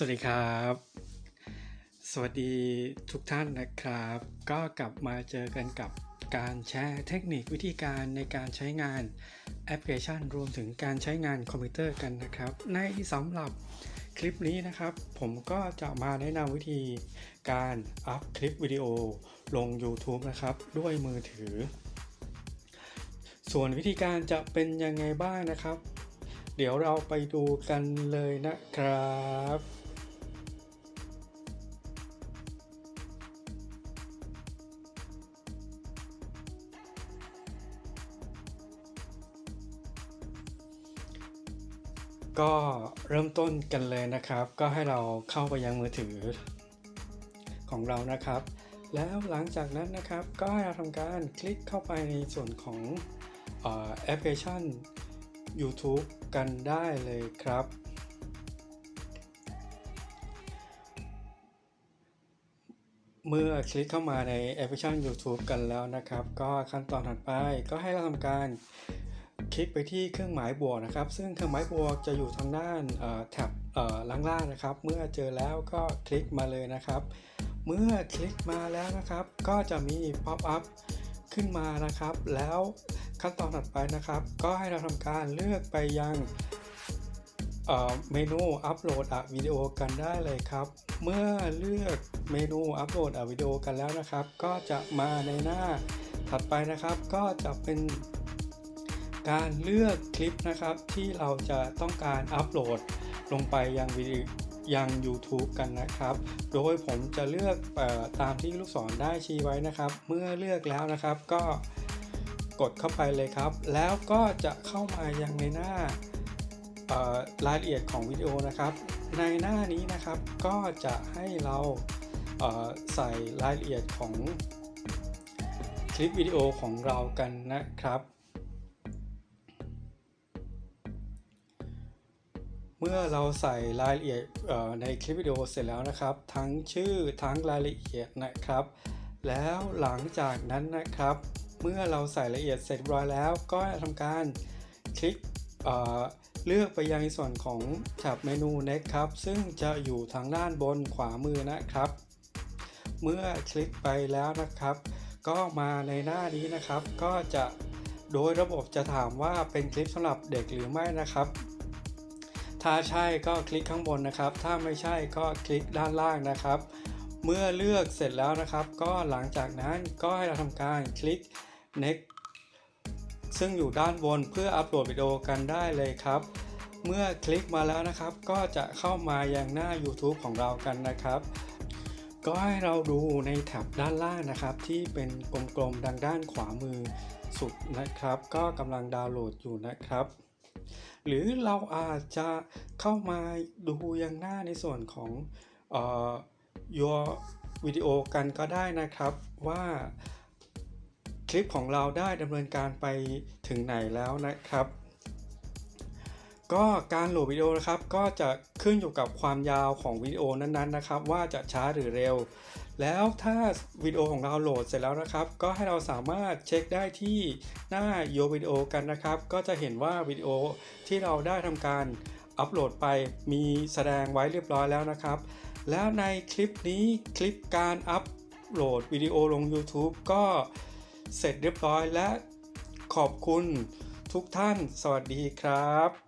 สวัสดีครับ สวัสดีทุกท่านนะครับ ก็กลับมาเจอกันกับการแชร์เทคนิควิธีการในการใช้งานแอปพลิเคชัน รวมถึงการใช้งานคอมพิวเตอร์กันนะครับ ในสำหรับคลิปนี้นะครับ ผมก็จะมาแนะนำวิธีการอัพคลิปวิดีโอลง YouTube นะครับ ด้วยมือถือ ส่วนวิธีการจะเป็นยังไงบ้างนะครับ เดี๋ยวเราไปดูกันเลยนะครับ ก็เริ่มต้นกันเลยนะครับ ก็ให้เราเข้าไปยังมือถือของเรานะครับ แล้วหลังจากนั้นนะครับก็ให้เราทำการคลิกเข้าไปในส่วนของแอปพลิเคชัน YouTube กันได้เลยครับ เมื่อคลิกเข้ามาในแอปพลิเคชัน YouTube กันแล้วนะครับ ก็ขั้นตอนถัดไปก็ให้เราทำการ คลิกไปที่เครื่องหมายบวกนะครับ ซึ่งเครื่องหมายบวกจะอยู่ทางด้านแท็บล่างๆนะครับ เมื่อเจอแล้วก็คลิกมาเลยนะครับ เมื่อคลิกมาแล้วนะครับ ก็จะมี pop up ขึ้นมานะครับ แล้วขั้นตอนถัดไปนะครับ ก็ให้เราทำการเลือกไปยังเอ่อเมนูอัปโหลดอะวิดีโอกันได้เลยครับ เมื่อเลือกเมนูอัปโหลดอะวิดีโอกันแล้วนะครับ ก็จะมาในหน้าถัดไปนะครับ ก็จะเป็น การเลือกคลิปนะครับที่เราจะต้องการอัปโหลดลงไปยังวิดียัง YouTube กันนะครับ โดยผมจะเลือกออตามที่ลูกศรได้ชี้ไว้นะครับ เมื่อเลือกแล้วนะครับก็กดเข้าไปเลยครับ แล้วก็จะเข้ามายังในหน้ารายละเอียดของวิดีโอนะครับ ในหน้านี้นะครับก็จะให้เราเใส่รายละเอียดของคลิปวิดีโอของเรากันนะครับ เมื่อเราใส่รายละเอียดในคลิปวิดีโอเสร็จแล้วนะครับ ทั้งชื่อทั้งรายละเอียดนะครับ แล้วหลังจากนั้นนะครับ เมื่อเราใส่รายละเอียดเสร็จเรียบร้อยแล้วก็ทำการคลิกเเลือกไปยังในส่วนของแท็บเมนู next ครับ ซึ่งจะอยู่ทางด้านบนขวามือนะครับ เมื่อคลิกไปแล้วนะครับ ก็มาในหน้านี้นะครับ ก็จะโดยระบบจะถามว่าเป็นคลิปสำหรับเด็กหรือไม่นะครับ ถ้าใช่ก็คลิกข้างบนนะครับ ถ้าไม่ใช่ก็คลิกด้านล่างนะครับ เมื่อเลือกเสร็จแล้วนะครับ ก็หลังจากนั้นก็ให้เราทำการคลิก next ซึ่งอยู่ด้านบนเพื่ออัปโหลดวิดีโอกันได้เลยครับ เมื่อคลิกมาแล้วนะครับ ก็จะเข้ามายังหน้า YouTube ของเรากันนะครับ ก็ให้เราดูในแท็บด้านล่างนะครับ ที่เป็นกลมๆดังด้านขวามือสุดนะครับ ก็กำลังดาวน์โหลดอยู่นะครับ หรือเราอาจจะเข้ามาดูยังหน้าในส่วนของเอ่อ your วิดีโอกันก็ได้นะครับว่าคลิปของเราได้ดำเนินการไปถึงไหนแล้วนะครับ ก็การโหลดวิดีโอนะครับก็จะขึ้นอยู่กับความยาวของวิดีโอนั้นๆนะครับ ว่าจะช้าหรือเร็ว แล้วถ้าวิดีโอของเราโหลดเสร็จแล้วนะครับ ก็ให้เราสามารถเช็คได้ที่หน้าโยวิดีโอกันนะครับ ก็จะเห็นว่าวิดีโอที่เราได้ทำการอัปโหลดไปมีแสดงไว้เรียบร้อยแล้วนะครับ แล้วในคลิปนี้คลิปการอัปโหลดวิดีโอลง YouTube ก็เสร็จเรียบร้อยและขอบคุณทุกท่าน สวัสดีครับ